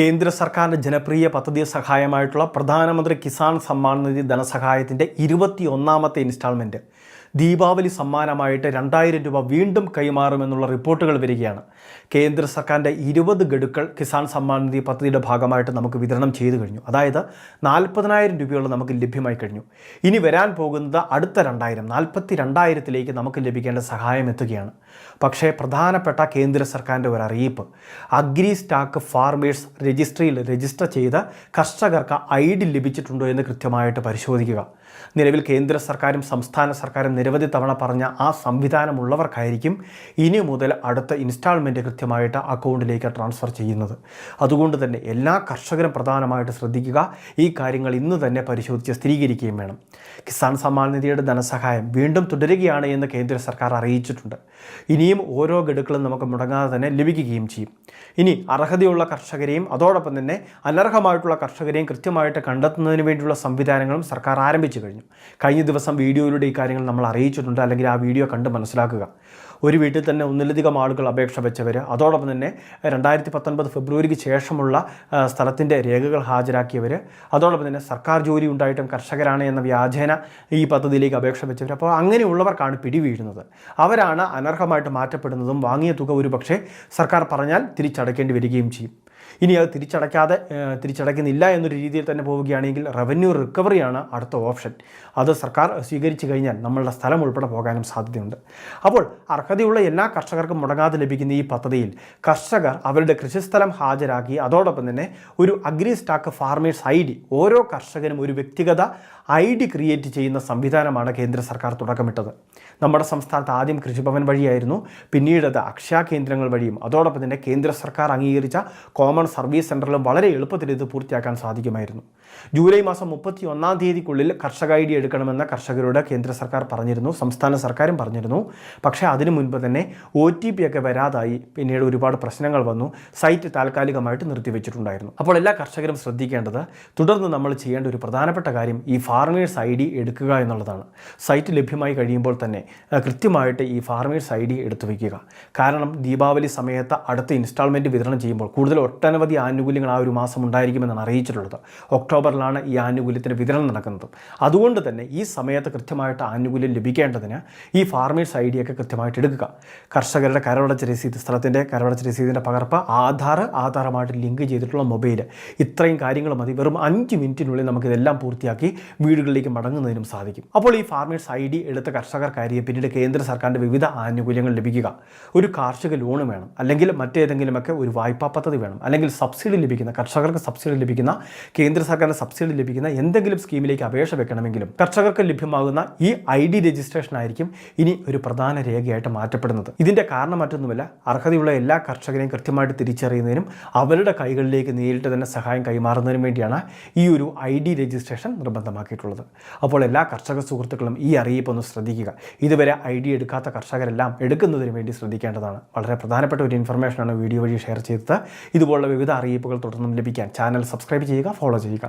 കേന്ദ്ര സർക്കാരിന്റെ ജനപ്രിയ പദ്ധതി സഹായമായിട്ടുള്ള പ്രധാനമന്ത്രി കിസാൻ സമ്മാൻ നിധി ധനസഹായത്തിന്റെ ഇരുപത്തി ഒന്നാമത്തെ ഇൻസ്റ്റാൾമെന്റ് ദീപാവലി സമ്മാനമായിട്ട് രണ്ടായിരം രൂപ വീണ്ടും കൈമാറുമെന്നുള്ള റിപ്പോർട്ടുകൾ വരികയാണ്. കേന്ദ്ര സർക്കാരിന്റെ ഇരുപത് ഗഡുക്കൾ കിസാൻ സമ്മാൻ നിധി പദ്ധതിയുടെ ഭാഗമായിട്ട് നമുക്ക് വിതരണം ചെയ്തു കഴിഞ്ഞു. അതായത് നാൽപ്പതിനായിരം രൂപയോളം നമുക്ക് ലഭ്യമായി കഴിഞ്ഞു. ഇനി വരാൻ പോകുന്നത് അടുത്ത രണ്ടായിരം നാൽപ്പത്തി രണ്ടായിരത്തിലേക്ക് നമുക്ക് ലഭിക്കേണ്ട സഹായം എത്തുകയാണ്. പക്ഷേ പ്രധാനപ്പെട്ട കേന്ദ്ര സർക്കാരിന്റെ ഒരു അറിയിപ്പ് അഗ്രി സ്റ്റാക്ക് ഫാർമേഴ്സ് രജിസ്ട്രിയിൽ രജിസ്റ്റർ ചെയ്ത് കർഷകർക്ക് ഐ ഡി ലഭിച്ചിട്ടുണ്ടോ എന്ന് കൃത്യമായിട്ട് പരിശോധിക്കുക. നിലവിൽ കേന്ദ്ര സർക്കാരും സംസ്ഥാന സർക്കാരും നിരവധി തവണ പറഞ്ഞ ആ സംവിധാനമുള്ളവർക്കായിരിക്കും ഇനി മുതൽ അടുത്ത ഇൻസ്റ്റാൾമെന്റ് കൃത്യമായിട്ട് അക്കൗണ്ടിലേക്ക് ട്രാൻസ്ഫർ ചെയ്യുന്നത്. അതുകൊണ്ട് തന്നെ എല്ലാ കർഷകരും പ്രധാനമായിട്ട് ശ്രദ്ധിക്കുക ഈ കാര്യങ്ങൾ ഇന്ന് തന്നെ പരിശോധിച്ച് സ്ഥിരീകരിക്കുകയും വേണം. കിസാൻ സമ്മാൻ നിധിയുടെ ധനസഹായം വീണ്ടും തുടരുകയാണ് എന്ന് കേന്ദ്ര സർക്കാർ അറിയിച്ചിട്ടുണ്ട്. ഇനിയും ഓരോ ഗഡുക്കളും നമുക്ക് മുടങ്ങാതെ തന്നെ ലഭിക്കുകയും ചെയ്യും. ഇനി അർഹതയുള്ള കർഷകരെയും അതോടൊപ്പം തന്നെ അനർഹമായിട്ടുള്ള കർഷകരെയും കൃത്യമായിട്ട് കണ്ടെത്തുന്നതിന് വേണ്ടിയുള്ള സംവിധാനങ്ങളും സർക്കാർ ആരംഭിച്ചു കഴിഞ്ഞു. കഴിഞ്ഞ ദിവസം വീഡിയോയിലൂടെ ഈ കാര്യങ്ങൾ നമ്മൾ അറിയിച്ചിട്ടുണ്ട് അല്ലെങ്കിൽ ആ വീഡിയോ കണ്ട് മനസ്സിലാക്കുക. ഒരു വീട്ടിൽ തന്നെ ഒന്നിലധികം ആളുകൾ അപേക്ഷ വെച്ചവർ. അതോടൊപ്പം തന്നെ രണ്ടായിരത്തി പത്തൊൻപത് ഫെബ്രുവരിക്ക് ശേഷമുള്ള സ്ഥലത്തിന്റെ രേഖകൾ ഹാജരാക്കിയവർ അതോടൊപ്പം തന്നെ സർക്കാർ ജോലി ഉണ്ടായിട്ടും കർഷകരാണ് എന്ന വ്യാജേന ഈ പദ്ധതിയിലേക്ക് അപേക്ഷ വെച്ചവർ അപ്പോൾ അങ്ങനെയുള്ളവർക്കാണ് പിടിവീഴുന്നത്. അവരാണ് അനർഹമായിട്ട് മാറ്റപ്പെടുന്നതും വാങ്ങിയ തുക ഒരു പക്ഷേ സർക്കാർ പറഞ്ഞാൽ തിരിച്ചടയ്ക്കേണ്ടി വരികയും ചെയ്യും. ഇനി അത് തിരിച്ചടയ്ക്കാതെ തിരിച്ചടയ്ക്കുന്നില്ല എന്നൊരു രീതിയിൽ തന്നെ പോവുകയാണെങ്കിൽ റവന്യൂ റിക്കവറിയാണ് അടുത്ത ഓപ്ഷൻ. അത് സർക്കാർ സ്വീകരിച്ചു കഴിഞ്ഞാൽ നമ്മളുടെ സ്ഥലം ഉൾപ്പെടെ പോകാനും സാധ്യതയുണ്ട്. അപ്പോൾ അർഹതയുള്ള എല്ലാ കർഷകർക്കും മുടങ്ങാതെ ലഭിക്കുന്ന ഈ പദ്ധതിയിൽ കർഷകർ അവരുടെ കൃഷിസ്ഥലം ഹാജരാക്കി. അതോടൊപ്പം തന്നെ ഒരു agri stack farmers I D ഓരോ കർഷകനും ഒരു വ്യക്തിഗത ഐ ഡി ക്രിയേറ്റ് ചെയ്യുന്ന സംവിധാനമാണ് കേന്ദ്ര സർക്കാർ തുടക്കമിട്ടത്. നമ്മുടെ സംസ്ഥാനത്ത് ആദ്യം കൃഷിഭവൻ വഴിയായിരുന്നു പിന്നീട് അത് അക്ഷയ കേന്ദ്രങ്ങൾ വഴിയും. അതോടൊപ്പം തന്നെ കേന്ദ്ര സർക്കാർ അംഗീകരിച്ച കോമൺ സർവീസ് സെന്ററിലും വളരെ എളുപ്പത്തിൽ ഇത് പൂർത്തിയാക്കാൻ സാധിക്കുമായിരുന്നു. ജൂലൈ മാസം മുപ്പത്തി ഒന്നാം തീയതിക്കുള്ളിൽ കർഷക ഐ ഡി എടുക്കണമെന്ന് കർഷകരോട് കേന്ദ്ര സർക്കാർ പറഞ്ഞിരുന്നു സംസ്ഥാന സർക്കാരും പറഞ്ഞിരുന്നു. പക്ഷേ അതിനു മുൻപ് തന്നെ ഒ ടി പി ഒക്കെ വരാതായി. പിന്നീട് ഒരുപാട് പ്രശ്നങ്ങൾ വന്നു. സൈറ്റ് താൽക്കാലികമായിട്ട് നിർത്തിവെച്ചിട്ടുണ്ടായിരുന്നു. അപ്പോൾ എല്ലാ കർഷകരും ശ്രദ്ധിക്കേണ്ടത് തുടർന്ന് നമ്മൾ ചെയ്യേണ്ട ഒരു പ്രധാനപ്പെട്ട കാര്യം ഈ ഫാർമേഴ്സ് ഐ ഡി എടുക്കുക എന്നുള്ളതാണ്. സൈറ്റ് ലഭ്യമായി കഴിയുമ്പോൾ തന്നെ കൃത്യമായിട്ട് ഈ ഫാർമേഴ്സ് ഐ ഡി എടുത്തു വയ്ക്കുക. കാരണം ദീപാവലി സമയത്ത് അടുത്ത ഇൻസ്റ്റാൾമെന്റ് വിതരണം ചെയ്യുമ്പോൾ കൂടുതൽ ഒട്ടനവധി ആനുകൂല്യങ്ങൾ ആ ഒരു മാസം ഉണ്ടായിരിക്കുമെന്നാണ് അറിയിച്ചിട്ടുള്ളത്. ഒക്ടോബറിലാണ് ഈ ആനുകൂല്യത്തിന്റെ വിതരണം നടക്കുന്നത്. അതുകൊണ്ട് തന്നെ ഈ സമയത്ത് കൃത്യമായിട്ട് ആനുകൂല്യം ലഭിക്കേണ്ടതിന് ഈ ഫാർമേഴ്സ് ഐ ഒക്കെ കൃത്യമായിട്ട് എടുക്കുക. കർഷകരുടെ കരവടച്ച രസീത് സ്ഥലത്തിന്റെ കരവടച്ച രസീതിന്റെ പകർപ്പ് ആധാർ ആധാറുമായിട്ട് ലിങ്ക് ചെയ്തിട്ടുള്ള മൊബൈൽ ഇത്രയും കാര്യങ്ങൾ മതി. വെറും അഞ്ച് മിനിറ്റിനുള്ളിൽ നമുക്കിതെല്ലാം പൂർത്തിയാക്കി വീടുകളിലേക്ക് മടങ്ങുന്നതിനും സാധിക്കും. അപ്പോൾ ഈ ഫാർമേഴ്സ് ഐ ഡി എടുത്ത കർഷകർക്കായിരിക്കും പിന്നീട് കേന്ദ്ര സർക്കാരിന്റെ വിവിധ ആനുകൂല്യങ്ങൾ ലഭിക്കുക. ഒരു കാർഷിക ലോൺ വേണം. അല്ലെങ്കിൽ മറ്റേതെങ്കിലുമൊക്കെ ഒരു വായ്പാ പദ്ധതി വേണം. അല്ലെങ്കിൽ സബ്സിഡി ലഭിക്കുന്ന കർഷകർക്ക് സബ്സിഡി ലഭിക്കുന്ന കേന്ദ്ര സർക്കാരിന് സബ്സിഡി ലഭിക്കുന്ന എന്തെങ്കിലും സ്കീമിലേക്ക് അപേക്ഷ വെക്കണമെങ്കിലും കർഷകർക്ക് ലഭ്യമാകുന്ന ഈ ഐ ഡി രജിസ്ട്രേഷൻ ആയിരിക്കും ഇനി ഒരു പ്രധാന രേഖയായിട്ട് മാറ്റപ്പെടുന്നത്. ഇതിന്റെ കാരണം മറ്റൊന്നുമല്ല അർഹതയുള്ള എല്ലാ കർഷകരെയും കൃത്യമായിട്ട് തിരിച്ചറിയുന്നതിനും അവരുടെ കൈകളിലേക്ക് നേരിട്ട് തന്നെ സഹായം കൈമാറുന്നതിനും വേണ്ടിയാണ് ഈ ഒരു ഐ ഡി രജിസ്ട്രേഷൻ നിർബന്ധമാക്കിയിട്ടുള്ളത്. അപ്പോൾ എല്ലാ കർഷക സുഹൃത്തുക്കളും ഈ അറിയിപ്പ് ഒന്ന് ശ്രദ്ധിക്കുക. ഇതുവരെ ഐ ഡി എടുക്കാത്ത കർഷകരെല്ലാം എടുക്കുന്നതിന് വേണ്ടി ശ്രദ്ധിക്കേണ്ടതാണ്. വളരെ പ്രധാനപ്പെട്ട ഒരു ഇൻഫർമേഷനാണ് വീഡിയോ വഴി ഷെയർ ചെയ്തത്. ഇതുപോലുള്ള വിവിധ അറിയിപ്പുകൾ തുടർന്നും ലഭിക്കാൻ ചാനൽ സബ്സ്ക്രൈബ് ചെയ്യുക ഫോളോ ചെയ്യുക.